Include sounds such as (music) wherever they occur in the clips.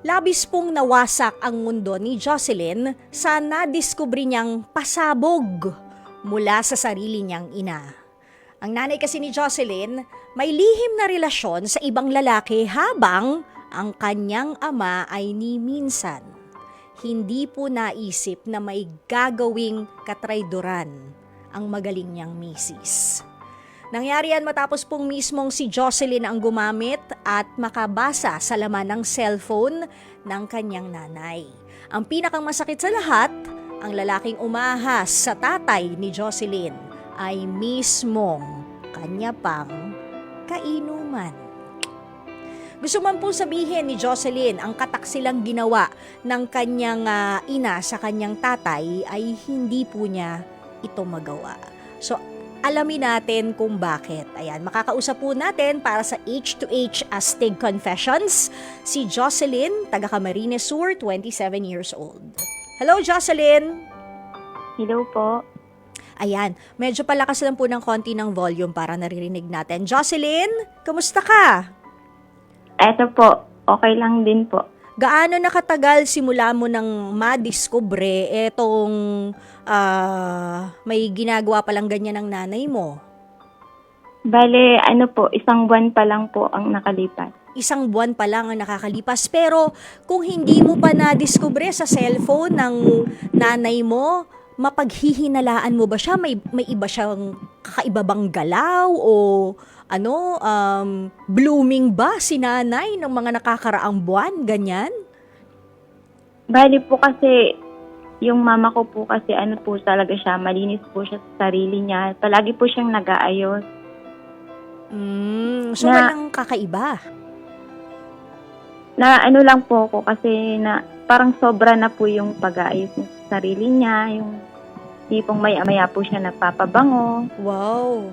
Labis pong nawasak ang mundo ni Jocelyn sa nadiskubre niyang pasabog mula sa sarili niyang ina. Ang nanay kasi ni Jocelyn may lihim na relasyon sa ibang lalaki habang ang kanyang ama ay ni minsan. Hindi po naisip na may gagawing katrayduran ang magaling niyang misis. Nangyari yan matapos pong mismong si Jocelyn ang gumamit at makabasa sa laman ng cellphone ng kanyang nanay. Ang pinakang masakit sa lahat, ang lalaking umahas sa tatay ni Jocelyn ay mismong kanya pang kainuman. Gusto man po sabihin ni Jocelyn ang kataksilang ginawa ng kanyang ah, ina sa kanyang tatay ay hindi po niya ito magawa. So, alamin natin kung bakit. Ayan, makakausap po natin para sa H2H Astig Confessions si Jocelyn, taga Camarines Sur, 27 years old. Hello, Jocelyn! Hello po. Ayan, medyo palakas lang po ng konti ng volume para naririnig natin. Jocelyn, kamusta ka? Eto po, okay lang din po. Gaano nakatagal simula mo nang madiskubre etong ah, may ginagawa palang ganyan ng nanay mo? Bale, ano po, isang buwan pa lang po ang nakalipas. Isang buwan pa lang ang nakakalipas pero kung hindi mo pa nadiskubre sa cellphone ng nanay mo, mapaghihinalaan mo ba siya? May, may iba siyang kakaiba bang galaw o ano, um, blooming ba si nanay ng mga nakakaraang buwan? Ganyan? Bale po kasi, yung mama ko po kasi ano po talaga siya, malinis po siya sa sarili niya. Palagi po siyang nag-aayos. Mm, so Na- walang kakaiba. Na ano lang po ako kasi na parang sobra na po yung pag-aayos niya sa sarili niya. Yung tipong maya-maya po siya nagpapabango, Wow.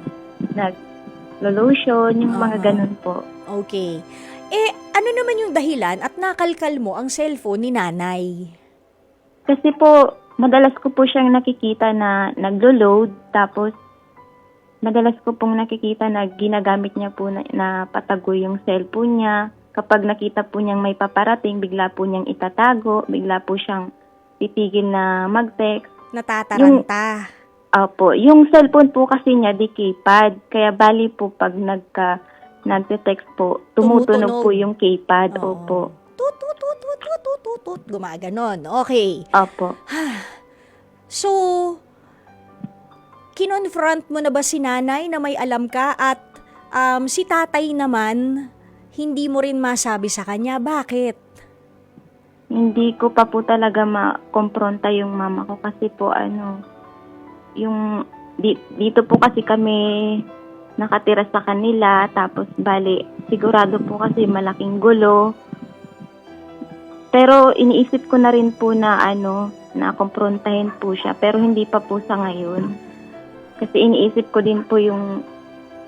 Nag-lotion, yung mga Ah. ganun po. Okay. Eh, ano naman yung dahilan at nakalkal mo ang cellphone ni nanay? Kasi po, madalas ko po siyang nakikita na naglo-load, tapos madalas ko pong nakikita na ginagamit niya po na, na patago yung cellphone niya. Kapag nakita po niyang may paparating, bigla po niyang itatago, bigla po siyang titigil na mag-text. Natataranta. Opo, yung cellphone po kasi niya di keypad, kaya bali po pag nagka nagte-text po, tumutunog, Tumutunog. po yung keypad. Oo. Opo. Tut, tut, tut, tut, tut, tut, tut, tut. Gumaganon. Okay. Opo. (sighs) So, kinonfront mo na ba si nanay na may alam ka at um, si tatay naman, hindi mo rin masabi sa kanya. Bakit? Hindi ko pa po talaga makompronta yung mama ko kasi po ano, yung di, dito po kasi kami nakatira sa kanila tapos bali sigurado po kasi malaking gulo. Pero iniisip ko na rin po na ano, na komprontahin po siya pero hindi pa po sa ngayon. Kasi iniisip ko din po yung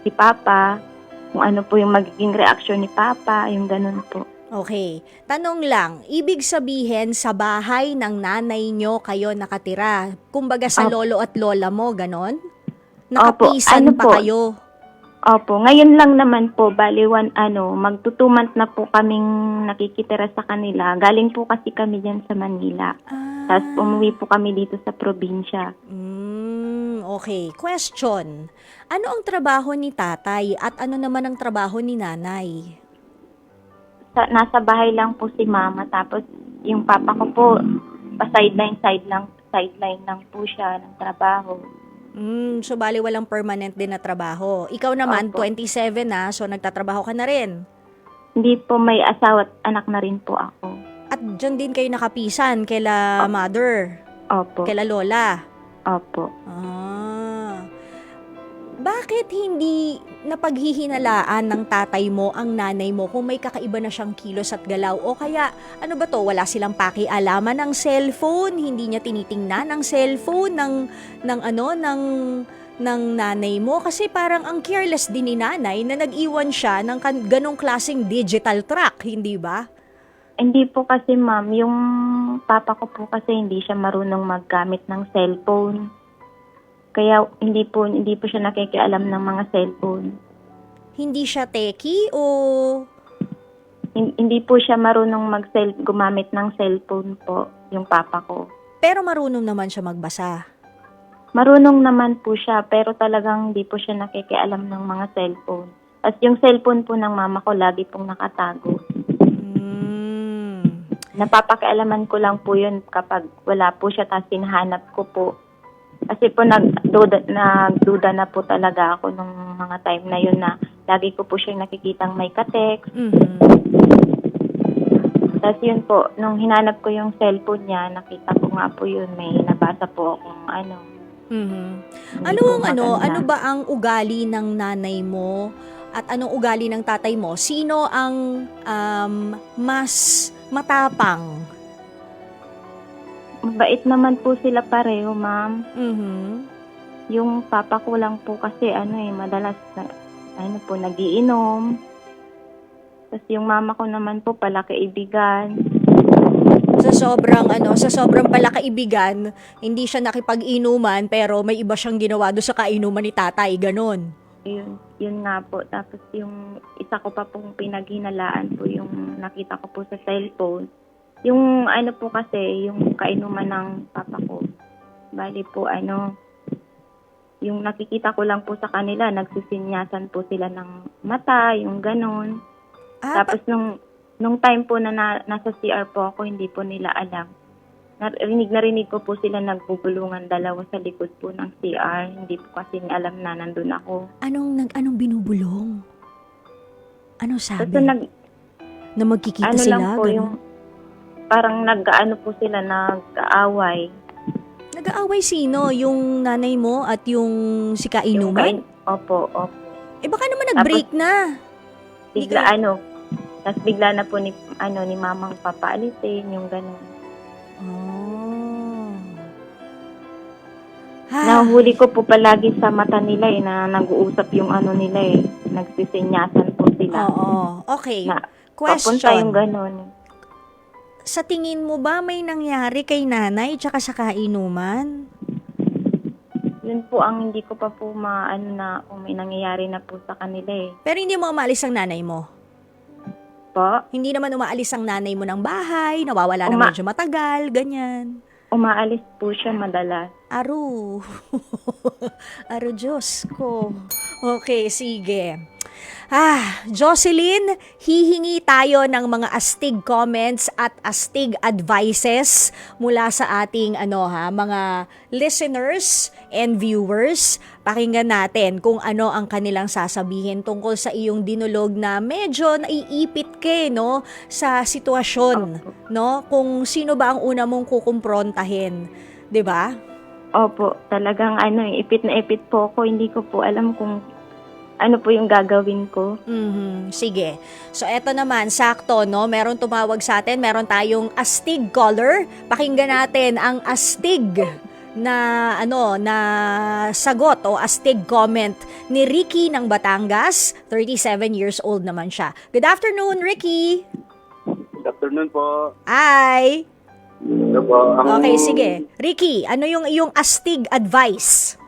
si Papa, kung ano po yung magiging reaksyon ni Papa, yung ganun po. Okay. Tanong lang, ibig sabihin sa bahay ng nanay nyo kayo nakatira? Kumbaga sa Opo. lolo at lola mo, ganon? Nakapisan ano pa po? kayo? Opo, ngayon lang naman po, bali one, ano, magtutumant na po kaming nakikitira sa kanila. Galing po kasi kami dyan sa Manila. Ah, Tapos umuwi po kami dito sa probinsya. mm, okay. Question. Ano ang trabaho ni tatay at ano naman ang trabaho ni nanay? Sa, nasa bahay lang po si mama. Tapos yung papa ko po, pa-sideline, side lang, sideline lang po siya ng trabaho. Mm, so bali walang permanent din na trabaho. Ikaw naman, Opo. 27 na, so nagtatrabaho ka na rin. Hindi po may asawa at anak na rin po ako. At dyan din kayo nakapisan, kaila mother, Opo, kaila lola. opo. Ah. Bakit hindi napaghihinalaan ng tatay mo ang nanay mo kung may kakaiba na siyang kilos at galaw? O kaya, ano ba to, wala silang pakialaman ng cellphone, hindi niya tinitingnan ang cellphone ng, ng ano, ng, ng nanay mo? Kasi parang ang careless din ni nanay na nag-iwan siya ng ganong klaseng digital track, hindi ba? Hindi po kasi ma'am, yung papa ko po kasi hindi siya marunong maggamit ng cellphone. Kaya hindi po hindi po siya nakikialam ng mga cellphone. Hindi siya techie o hin- hindi po siya marunong mag gumamit ng cellphone po, yung papa ko. Pero marunong naman siya magbasa. Marunong naman po siya, pero talagang hindi po siya nakikialam ng mga cellphone. At yung cellphone po ng mama ko, lagi pong nakatago. Mm. Napapakialaman ko lang po yun kapag wala po siya, tapos hinahanap ko po. Kasi po nagduda, nagduda na po talaga ako nung mga time na yun na lagi ko po siya nakikitang may katext. Mhm. Tapos yun po, nung hinanap ko yung cellphone niya, nakita ko nga po yun, may nabasa po akong ano. Mhm. hindi Ano ang ano, ano ba ang ugali ng nanay mo at anong ugali ng tatay mo? Sino ang um, mas matapang? Mabait naman po sila pareho, ma'am. Mhm. Yung papa ko lang po kasi ano eh, madalas na, ano po, nagiinom. Tapos yung mama ko naman po pala kaibigan. Sa sobrang ano, sa sobrang palakaibigan, hindi siya nakipag-inuman pero may iba siyang ginawa do sa kainuman ni tatay, ganon. Yun, yun nga po. Tapos yung isa ko pa pong pinaghinalaan po yung nakita ko po sa cellphone. Yung ano po kasi, yung kainuman ng papa ko. Bali po ano, yung nakikita ko lang po sa kanila, nagsisinyasan po sila ng mata, yung ganon. Ah, Tapos nung nung time po na, na nasa CR po ako, hindi po nila alam. Narinig narinig ko po sila nagbubulungan dalawa sa likod po ng CR. Hindi po kasi alam na nandun ako. anong nag anong binubulong? Ano sabi? Tapos nag, na magkikita ano sila, lang po ganon? yung, parang nag-ano po sila, nag-aaway. Nag-aaway sino? Yung nanay mo at yung si Yung kainuman? kain- Opo, opo. Eh baka naman nag-break na. Hindi Bigla ka- ano, tapos bigla na po ni, ano, ni mamang papaalisin, yung ganun. Oh. Ah, Nahuli ko po palagi sa mata nila eh, na nag-uusap yung ano nila eh. Nagsisinyasan po sila. Oo. Okay. Na, Papunta yung Question. ganun. Sa tingin mo ba may nangyari kay nanay tsaka sa kainuman? Yun po ang hindi ko pa po maano na kung may nangyayari na po sa kanila eh. Pero hindi mo umaalis ang nanay mo. Po, Hindi naman umaalis ang nanay mo ng bahay, nawawala na Uma- medyo matagal, ganyan. umaalis po siya madalas. Aru. (laughs) Aru, Diyos ko. Okay, sige. Ah, Jocelyn, hihingi tayo ng mga astig comments at astig advices mula sa ating ano ha, mga listeners and viewers. Pakinggan natin kung ano ang kanilang sasabihin tungkol sa iyong dinulog na medyo naiipit ke no sa sitwasyon, no? Kung sino ba ang una mong kukumprontahin, 'di ba? Opo, talagang ano eh, ipit na ipit po ako. Hindi ko po alam kung ano po yung gagawin ko. Mhm, sige. So eto naman, sakto, no? Meron tumawag sa atin, meron tayong astig caller. Pakinggan natin ang astig na ano na sagot o astig comment ni Ricky ng Batangas. 37 years old naman siya. Good afternoon, Ricky. Good afternoon po. Hi. Po. Ang, Okay, sige. Ricky, ano yung iyong astig advice?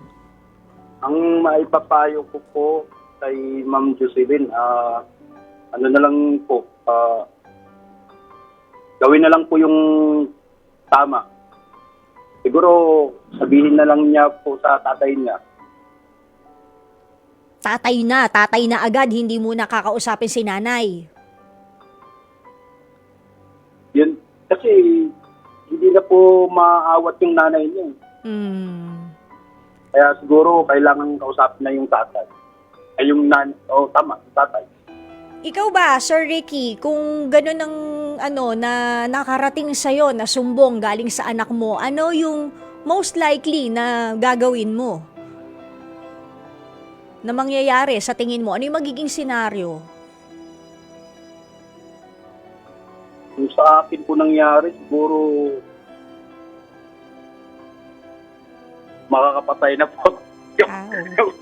Ang maipapayo ko po kay Ma'am Jocelyn, ah, ano na lang po, ah, gawin na lang po yung tama. Siguro sabihin na lang niya po sa tatay niya. Tatay na, tatay na agad, hindi mo nakakausapin si nanay. Yun, kasi hindi na po maawat yung nanay niya. Hmm. Kaya siguro kailangan kausapin na yung tatay. Ay yung nan, oh tama, yung tatay. Ikaw ba, Sir Ricky, kung gano'n ang ano na nakarating sa na sumbong galing sa anak mo, ano yung most likely na gagawin mo? Na mangyayari sa tingin mo? Ano yung magiging senaryo? Yung sa akin po nangyari, siguro makakapatay na po. Ow.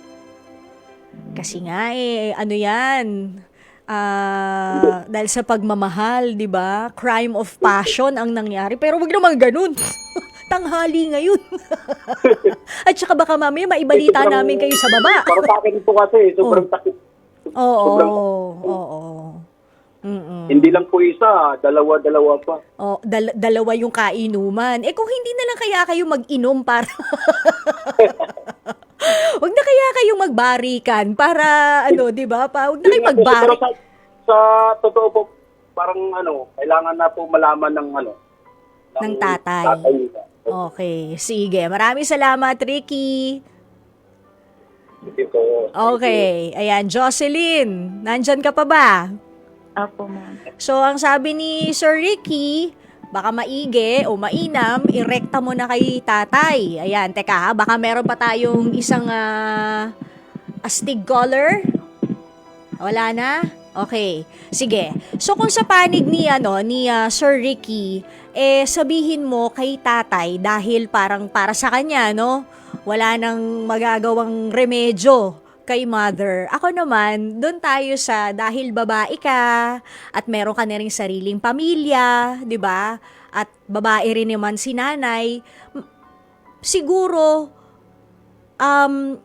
Kasi nga eh, ano yan? Ah, dahil sa pagmamahal, 'di ba? Crime of passion ang nangyari. Pero wag naman ganun. (laughs) Tanghali ngayon. (laughs) At saka baka mamaya maibalita Sobrang- namin kayo sa baba. Para sa akin po kasi, sobrang sakit. Oo, Sobrang- oo, oo. Mm-mm. Hindi lang po isa, dalawa-dalawa pa. O, dal- dalawa yung kainuman. Eh kung hindi na lang kaya kayo mag-inom para... (laughs) Huwag na kaya kayong magbarikan para ano, 'di ba? Pa, huwag na kayo Yun nga po, Pero magbarik. sa, sa totoo po, parang ano, kailangan na po malaman ng ano. Ng tatay. nila. Okay, sige. Maraming salamat, Ricky. Sige po. Okay, ayan, Jocelyn, nandyan ka pa ba? Opo, ma'am. So, ang sabi ni Sir Ricky, baka maigi o mainam, irekta mo na kay tatay. Ayan, teka ha, baka meron pa tayong isang ah, astig caller. Wala na? Okay. Sige. So, kung sa panig ni, ano, ni ah, Sir Ricky, eh, sabihin mo kay tatay dahil parang para sa kanya, no? Wala nang magagawang remedyo kay mother. Ako naman, doon tayo sa dahil babae ka at meron ka na rin sariling pamilya, 'di ba? At babae rin naman si nanay. Siguro um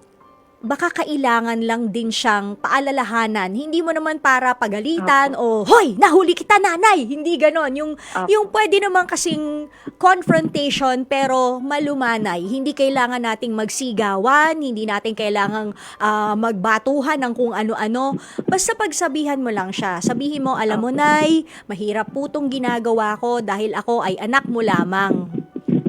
baka kailangan lang din siyang paalalahanan. Hindi mo naman para pagalitan o, Hoy! Nahuli kita, nanay! Hindi ganon. Yung, Opo. yung pwede naman kasing confrontation pero malumanay. Hindi kailangan nating magsigawan, hindi natin kailangang ah, magbatuhan ng kung ano-ano. Basta pagsabihan mo lang siya. Sabihin mo, alam mo, nay, mahirap po tong ginagawa ko dahil ako ay anak mo lamang.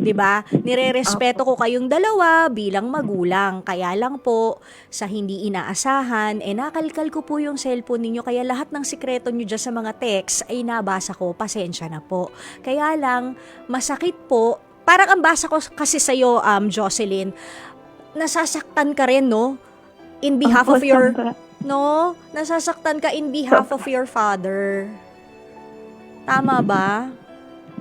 'Di ba? Nirerespeto ko kayong dalawa bilang magulang. Kaya lang po sa hindi inaasahan, eh nakalkal ko po yung cellphone ninyo kaya lahat ng sikreto nyo dyan sa mga text ay nabasa ko. Pasensya na po. Kaya lang masakit po. Parang ang basa ko kasi sa um Jocelyn, nasasaktan ka rin, no? In behalf Opo, of your. No, nasasaktan ka in behalf of your father. Tama ba?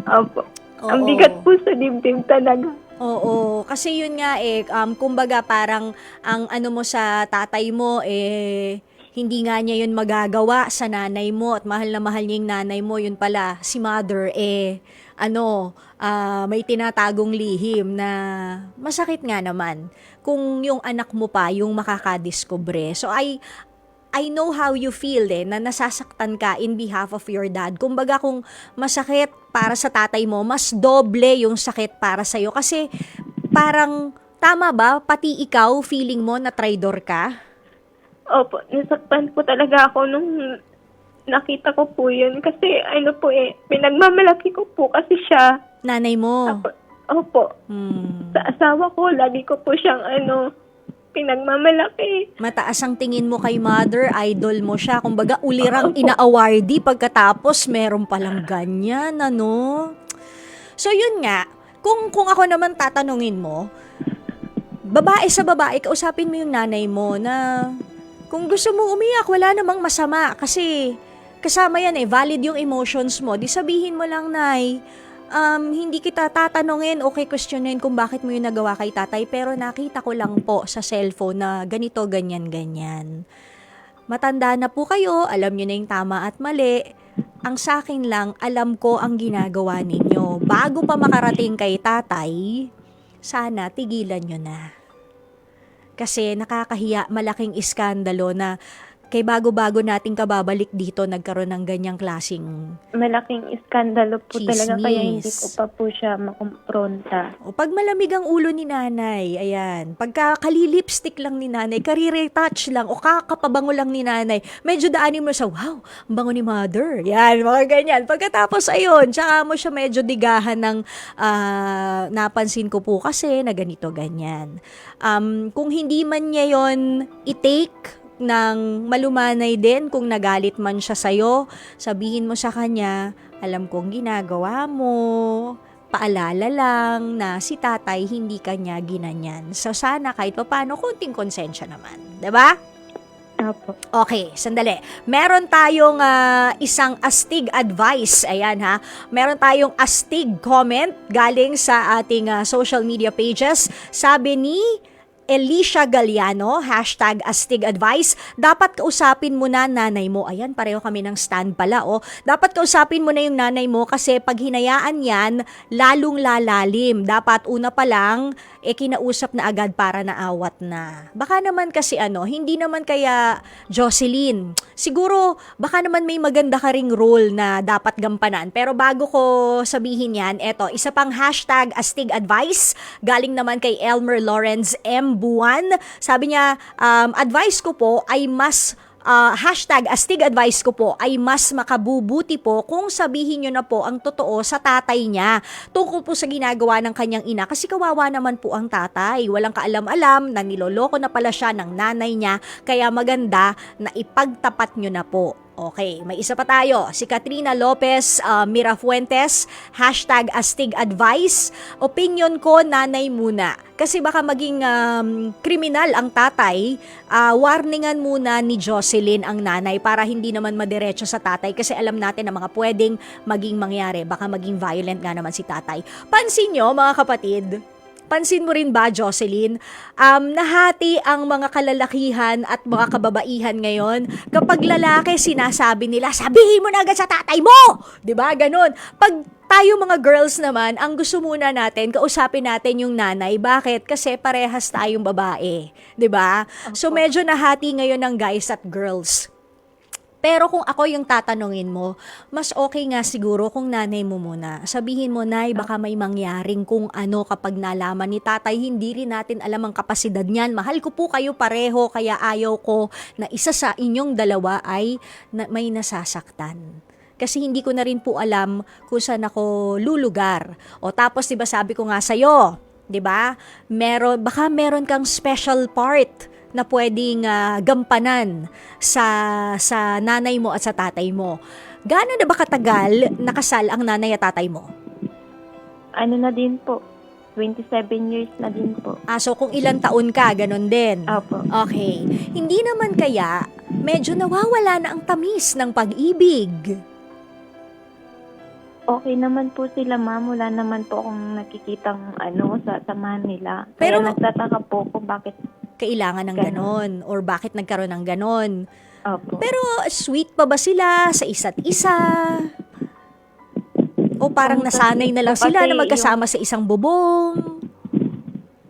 Opo. Ang Oo. bigat po sa dibdib talaga. Oo, kasi yun nga eh, um, kumbaga parang ang ano mo sa tatay mo eh, hindi nga niya yun magagawa sa nanay mo at mahal na mahal niya yung nanay mo, yun pala, si mother eh, ano, ah, may tinatagong lihim na masakit nga naman kung yung anak mo pa yung makakadiscover. So I, I know how you feel eh, na nasasaktan ka in behalf of your dad. Kumbaga kung masakit para sa tatay mo, mas doble yung sakit para sa'yo. Kasi parang, tama ba? Pati ikaw, feeling mo na traidor ka? Opo, nasaktan po talaga ako nung nakita ko po yun. Kasi ano po eh, pinagmamalaki ko po kasi siya. Nanay mo. Opo, opo. Hmm. sa asawa ko, lagi ko po siyang ano, pinagmamalaki. Mataas ang tingin mo kay mother, idol mo siya. Kumbaga, ulirang ina-awardee pagkatapos meron palang ganyan, ano? So, yun nga. Kung, kung ako naman tatanungin mo, babae sa babae, kausapin mo yung nanay mo na kung gusto mo umiyak, wala namang masama. Kasi kasama yan eh, valid yung emotions mo. Di sabihin mo lang, Nay, um, hindi kita tatanungin o questionin kung bakit mo yung nagawa kay tatay, pero nakita ko lang po sa cellphone na ganito, ganyan, ganyan. Matanda na po kayo, alam nyo na yung tama at mali. Ang sa akin lang, alam ko ang ginagawa ninyo. Bago pa makarating kay tatay, sana tigilan nyo na. Kasi nakakahiya, malaking iskandalo na kay bago-bago nating kababalik dito, nagkaroon ng ganyang klasing Malaking iskandalo po talaga kaya hindi ko pa po siya makumpronta. O pag malamig ang ulo ni nanay, ayan, pagka kalilipstick lang ni nanay, karire-touch lang, o kakapabango lang ni nanay, medyo daanin mo sa, wow, ang bango ni mother. Yan, mga ganyan. Pagkatapos, ayun, tsaka mo siya medyo digahan ng, ah, napansin ko po kasi na ganito, ganyan. Um, kung hindi man niya yon i-take ng malumanay din kung nagalit man siya sa'yo, sabihin mo sa kanya, alam kong ginagawa mo, paalala lang na si tatay hindi kanya ginanyan. So sana kahit paano konting konsensya naman. ba? Opo. Okay, sandali. Meron tayong ah, isang astig advice. Ayan ha. Meron tayong astig comment galing sa ating ah, social media pages. Sabi ni Alicia Galliano, hashtag astig advice, dapat kausapin mo na nanay mo. Ayan, pareho kami ng stand pala, oh. Dapat kausapin mo na yung nanay mo kasi pag hinayaan yan, lalong lalalim. Dapat una pa lang, eh kinausap na agad para naawat na. Baka naman kasi ano, hindi naman kaya Jocelyn, siguro baka naman may maganda ka ring role na dapat gampanan. Pero bago ko sabihin yan, eto, isa pang hashtag astig advice, galing naman kay Elmer Lawrence M. Buwan. Sabi niya, um, advice ko po ay mas ah, hashtag astig advice ko po ay mas makabubuti po kung sabihin nyo na po ang totoo sa tatay niya tungkol po sa ginagawa ng kanyang ina kasi kawawa naman po ang tatay. Walang kaalam-alam na niloloko na pala siya ng nanay niya kaya maganda na ipagtapat nyo na po. Okay, may isa pa tayo. Si Katrina Lopez uh, Mirafuentes, hashtag astig advice. Opinion ko, nanay muna. Kasi baka maging um, kriminal ang tatay, ah, warningan muna ni Jocelyn ang nanay para hindi naman madiretso sa tatay kasi alam natin na mga pwedeng maging mangyari. Baka maging violent nga naman si tatay. Pansin nyo, mga kapatid, Pansin mo rin ba, Jocelyn, um, nahati ang mga kalalakihan at mga kababaihan ngayon kapag lalaki sinasabi nila, sabihin mo na agad sa tatay mo! ba Ganon. Pag tayo mga girls naman, ang gusto muna natin, kausapin natin yung nanay. Bakit? Kasi parehas tayong babae. ba? So medyo nahati ngayon ng guys at girls. Pero kung ako yung tatanungin mo, mas okay nga siguro kung nanay mo muna. Sabihin mo, Nay, baka may mangyaring kung ano kapag nalaman ni tatay, hindi rin natin alam ang kapasidad niyan. Mahal ko po kayo pareho, kaya ayaw ko na isa sa inyong dalawa ay na, may nasasaktan. Kasi hindi ko na rin po alam kung saan ako lulugar. O tapos, di ba sabi ko nga sa'yo, di ba? Meron, baka meron kang special part na pwedeng ah, gampanan sa sa nanay mo at sa tatay mo. Gaano na ba katagal nakasal ang nanay at tatay mo? Ano na din po, 27 years na din po. Ah, so kung ilang taon ka, ganun din. Opo. Okay. Hindi naman kaya medyo nawawala na ang tamis ng pag-ibig. Okay naman po sila, ma'am. Wala naman po akong nakikitang ano sa samahan nila. Pero- Kaya nagtataka po kung bakit. Kailangan ng ganon or bakit nagkaroon ng ganon. Opo. Pero sweet pa ba sila sa isa't isa? O parang nasanay na lang sila na magkasama sa isang bubong?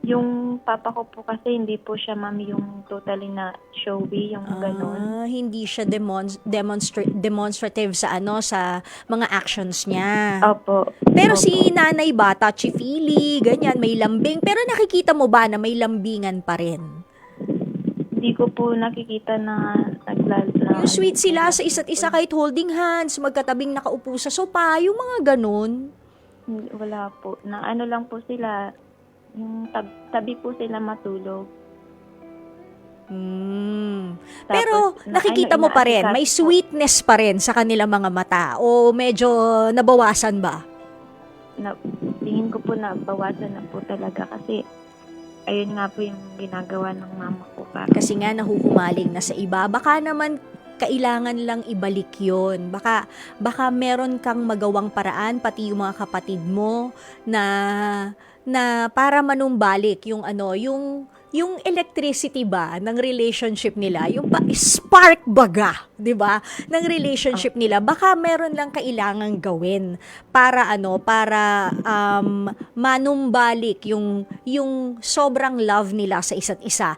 Yung papa ko po kasi hindi po siya, ma'am, yung totally na showy, yung ganun. Ah, hindi siya demon- demonstra- demonstrative sa ano sa mga actions niya. Opo. Pero Opo. si nanay ba, touchy-feely, ganyan, may lambing. Pero nakikita mo ba na may lambingan pa rin? Hindi ko po nakikita na naglal na- Yung sweet sila sa isa't isa kahit holding hands, magkatabing nakaupo sa sopa, yung mga ganun. Hindi, Wala po. Na ano lang po sila, yung tab- tabi po sila matulog. Hmm. Tapos, Pero na- nakikita ano, mo pa rin, may sweetness pa rin sa kanilang mga mata o medyo nabawasan ba? na tingin ko po na bawasan na po talaga kasi ayun nga po yung ginagawa ng mama ko para Kasi nga nahuhumaling na sa iba. Baka naman kailangan lang ibalik yon. Baka, baka meron kang magawang paraan, pati yung mga kapatid mo, na, na para manumbalik yung ano, yung, yung electricity ba ng relationship nila, yung pa, spark baga, 'di ba? Ng relationship nila, baka meron lang kailangang gawin para ano, para um, manumbalik yung yung sobrang love nila sa isa't isa.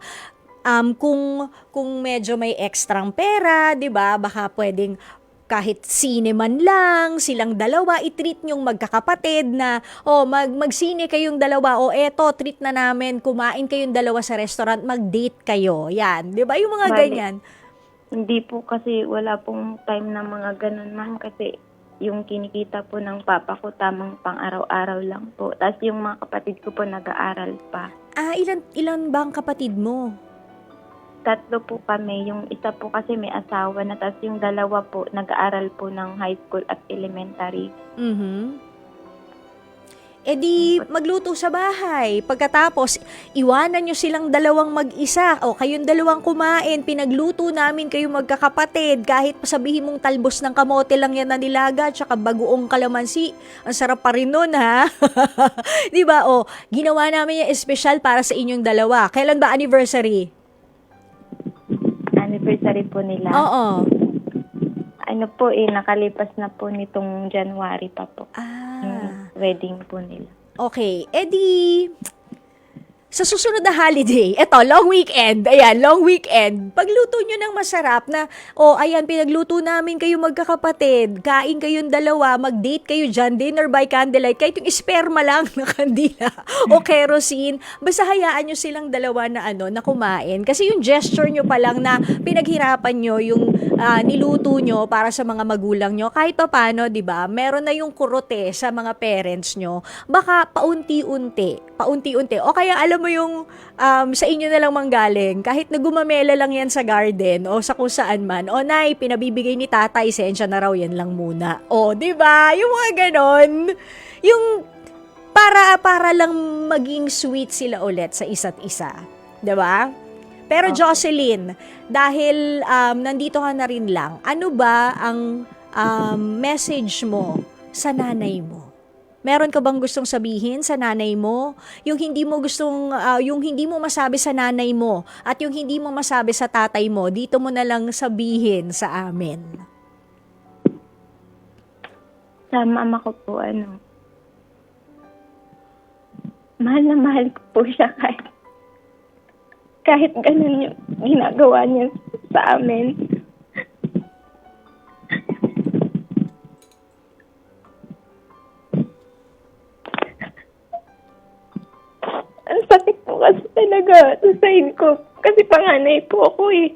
Um, kung, kung medyo may ekstrang pera, di ba, baka pwedeng kahit sine man lang, silang dalawa, i-treat nyong magkakapatid na, oh, mag, magsine kayong dalawa, o eto, treat na namin, kumain kayong dalawa sa restaurant, mag-date kayo. Yan, di ba? Yung mga Bali. ganyan. hindi po kasi wala pong time na mga ganun ma'am kasi yung kinikita po ng papa ko tamang pang araw-araw lang po. Tapos yung mga kapatid ko po nag-aaral pa. Ah, ilan, ilan ba ang kapatid mo? Tatlo po kami. Yung isa po kasi may asawa na. Tapos yung dalawa po nag-aaral po ng high school at elementary. Mhm. E di, magluto sa bahay. Pagkatapos, iwanan nyo silang dalawang mag-isa. O, kayong dalawang kumain. Pinagluto namin kayo magkakapatid. Kahit sabihin mong talbos ng kamote lang yan na nilaga, tsaka bagoong kalamansi. Ang sarap pa rin nun, ha? (laughs) di ba? O, ginawa namin yung espesyal para sa inyong dalawa. Kailan ba anniversary? Anniversary po nila. Oo. Ano po eh, nakalipas na po nitong January pa po. Ah. Yung wedding po nila. Okay, edi sa susunod na holiday, eto, long weekend, ayan, long weekend, pagluto nyo ng masarap na, o oh, ayan, pinagluto namin kayo magkakapatid, kain kayong dalawa, mag-date kayo dyan, dinner by candlelight, kahit yung esperma lang na kandila (laughs) o kerosene, basta hayaan nyo silang dalawa na ano, na kumain. Kasi yung gesture nyo pa lang na pinaghirapan nyo, yung ah, niluto nyo para sa mga magulang nyo, kahit pa paano, di ba, meron na yung kurote sa mga parents nyo, baka paunti-unti, paunti-unti, o kaya alam mo yung um, sa inyo na lang manggaling, kahit na gumamela lang yan sa garden o sa kung saan man, o nay, pinabibigay ni tatay, sensya na raw yan lang muna. O, di ba? Yung mga ganon. Yung para para lang maging sweet sila ulit sa isa't isa. 'Di ba? Pero Okay. Jocelyn, dahil um, nandito ka na rin lang, ano ba ang um, message mo sa nanay mo? Meron ka bang gustong sabihin sa nanay mo? Yung hindi mo gustong, ah, yung hindi mo masabi sa nanay mo at yung hindi mo masabi sa tatay mo, dito mo na lang sabihin sa amin. Sa mama ko po, ano, mahal na mahal ko po siya kahit, kahit ganun yung ginagawa niya sa amin. Ang sakit po kasi talaga sa side ko. Kasi panganay po ako eh.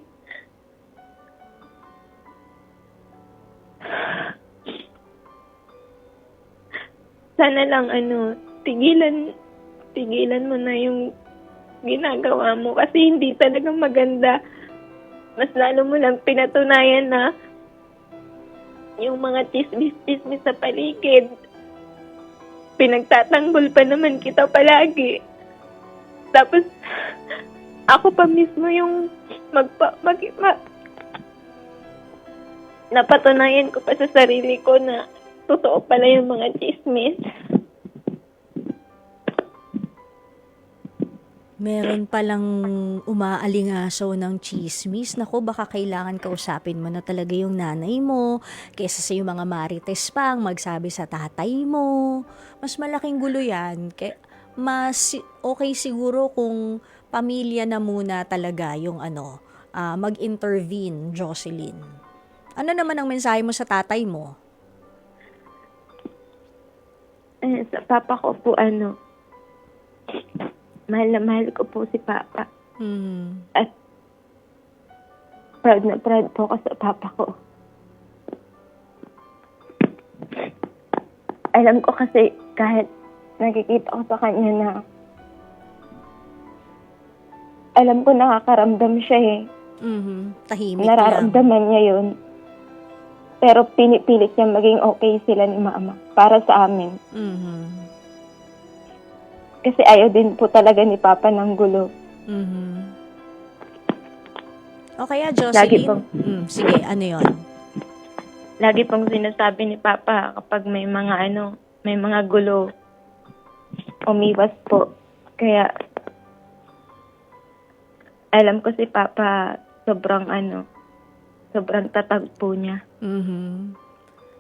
sana lang ano, tigilan, tigilan mo na yung ginagawa mo kasi hindi talaga maganda. Mas lalo mo lang pinatunayan na yung mga chismis-chismis sa paligid. Pinagtatanggol pa naman kita palagi. Tapos, ako pa mismo yung magpa, mag, ma- napatunayan ko pa sa sarili ko na totoo pala yung mga chismis. Meron palang umaalingaso ng chismis. Nako, baka kailangan kausapin mo na talaga yung nanay mo kaysa sa yung mga marites pang magsabi sa tatay mo. Mas malaking gulo yan. Kaya mas okay siguro kung pamilya na muna talaga yung ano, ah, mag-intervene, Jocelyn. Ano naman ang mensahe mo sa tatay mo? Eh, sa papa ko po, ano, mahal na mahal ko po si papa. Hmm. At proud na proud po ako sa papa ko. Alam ko kasi kahit nakikita ko sa kanya na alam ko nakakaramdam siya eh. Mhm. Tahimik lang. Nararamdaman niya yun. Pero pinipilit niya maging okay sila ni mama para sa amin. Mhm. Kasi ayaw din po talaga ni Papa ng gulo. Mhm. O kaya, Lagi Jocelyn? pong- Mm, sige, ano yon? Lagi pong sinasabi ni Papa kapag may mga ano, may mga gulo, umiwas po. Kaya, alam ko si Papa, sobrang ano, sobrang tatag po niya. Mhm.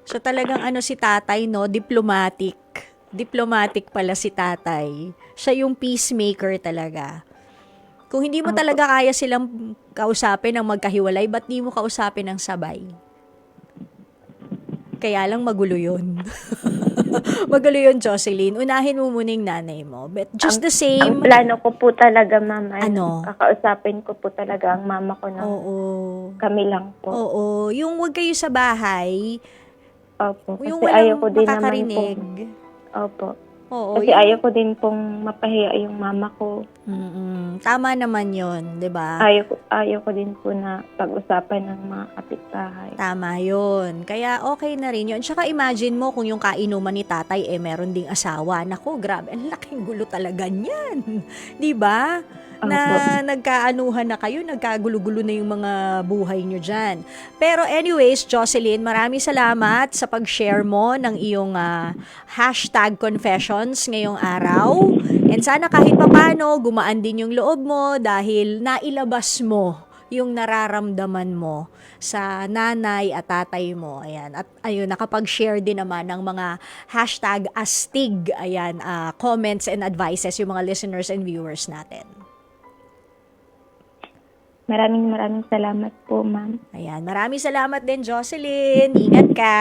So talagang ano si tatay, no? Diplomatic. Diplomatic pala si tatay. Siya yung peacemaker talaga. Kung hindi mo talaga kaya silang kausapin ng magkahiwalay, ba't di mo kausapin ng sabay? Kaya lang magulo yun. (laughs) magulo yun, Jocelyn. Unahin mo muna yung nanay mo. But just the Ang same, plano ko po talaga, Mama, Ano? kakausapin ko po talaga ang mama ko na oo. kami lang po. Oo. Yung wag kayo sa bahay, Opo. Kasi yung ayaw walang ko din naman makakarinig. pong, opo. Oo. Kasi yung- ayaw ko din pong mapahiya yung mama ko. Mm-mm. Tama naman yon, 'di ba? Ayaw ko, ayaw ko din po na pag-usapan ng mga kapitbahay. Tama yon. Kaya okay na rin yun. Tsaka imagine mo kung yung kainuman ni tatay eh meron ding asawa. Nako, grabe. Ang laking gulo talaga niyan. (laughs) 'Di ba? na nagkaanuhan na kayo, nagkagulo-gulo na yung mga buhay nyo dyan. Pero anyways, Jocelyn, maraming salamat sa pag-share mo ng iyong uh, hashtag confessions ngayong araw. And sana kahit papano, gumaan din yung loob mo dahil nailabas mo yung nararamdaman mo sa nanay at tatay mo. Ayan. At ayun, nakapag-share din naman ng mga hashtag astig, ayan, uh, comments and advices yung mga listeners and viewers natin. Maraming maraming salamat po, ma'am. Ayan, maraming salamat din, Jocelyn. Ingat ka.